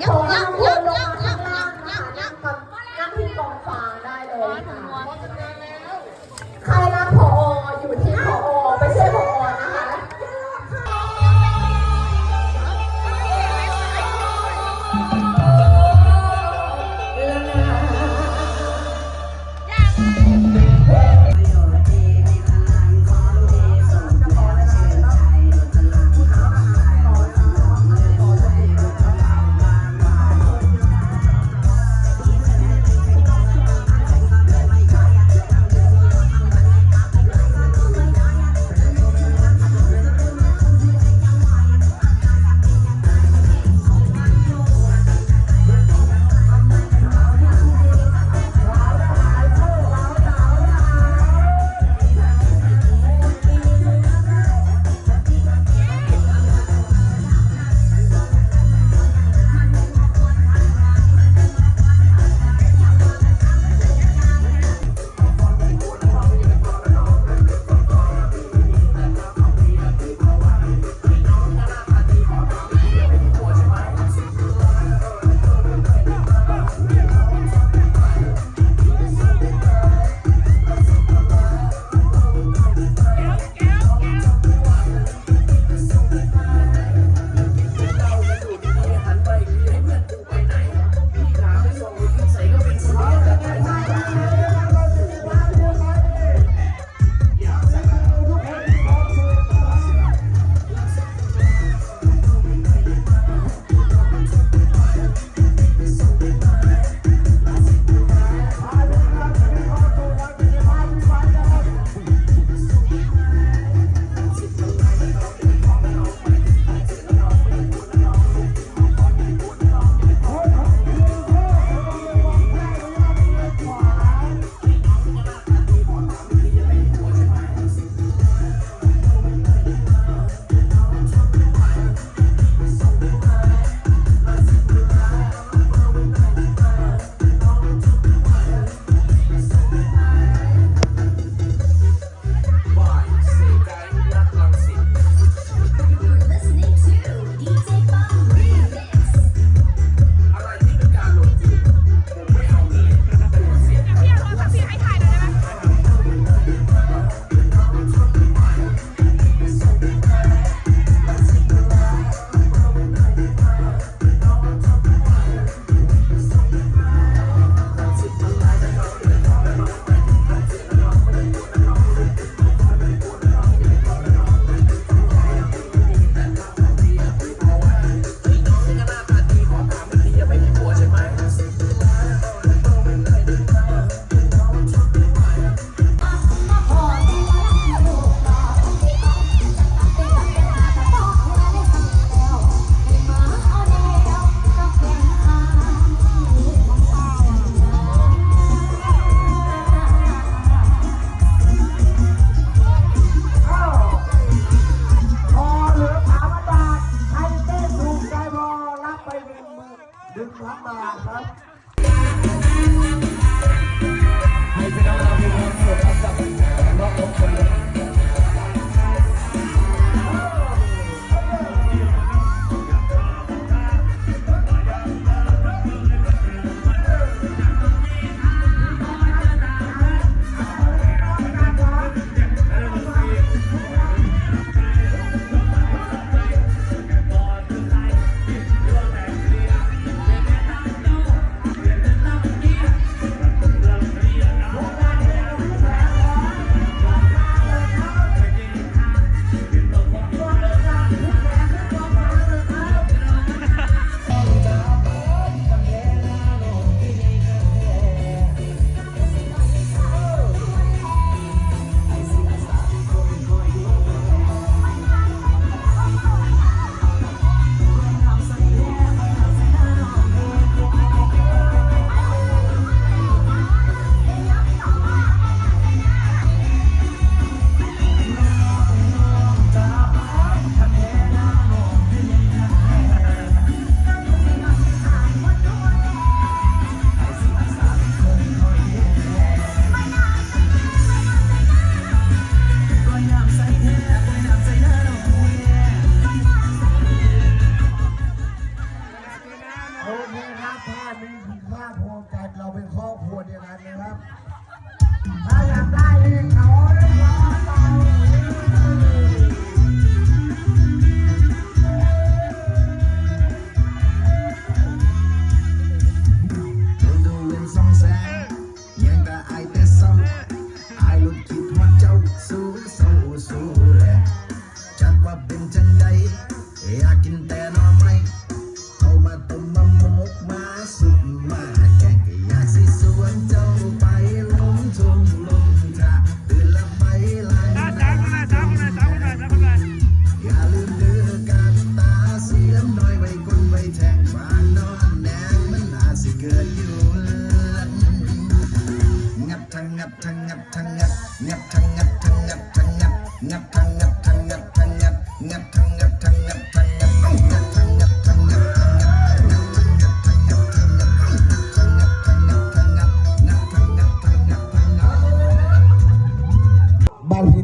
有有有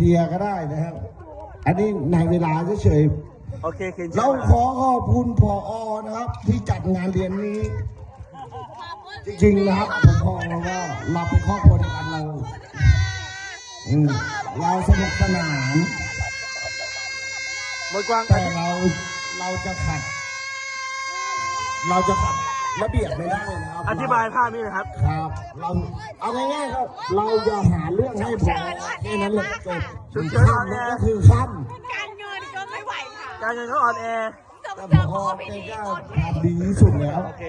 เดียก็ได้นะครับ อันนี้ในเวลาเฉยโอเคเคนๆเราขอขอบคุณพออนะครับ ที่จัดงานเรียนนี้ จริงๆนะครับผมพอว่าเราเป็นครอบครัวเดียวกันเราอืมเราสนุกสนานมวยกวางแต่เราเราจะขัด เราจะขัด ระเบียบไม่ได้นะครับอธิบายภาพนี้หนะครับ ครับ เราเอาง่ายๆครับเราอย่าหาเรื่องให้ผมแค่นั้นเลยจบฉุกเฉินขั้นนี้ก็คือขั้นการเงินก็ไม่ไหวค่ะการเงินเขาอ่อนแอสมแต่สพมอโอพีเป็นดีเจ้าหมดทำดีที่สุดแล้ว โอเค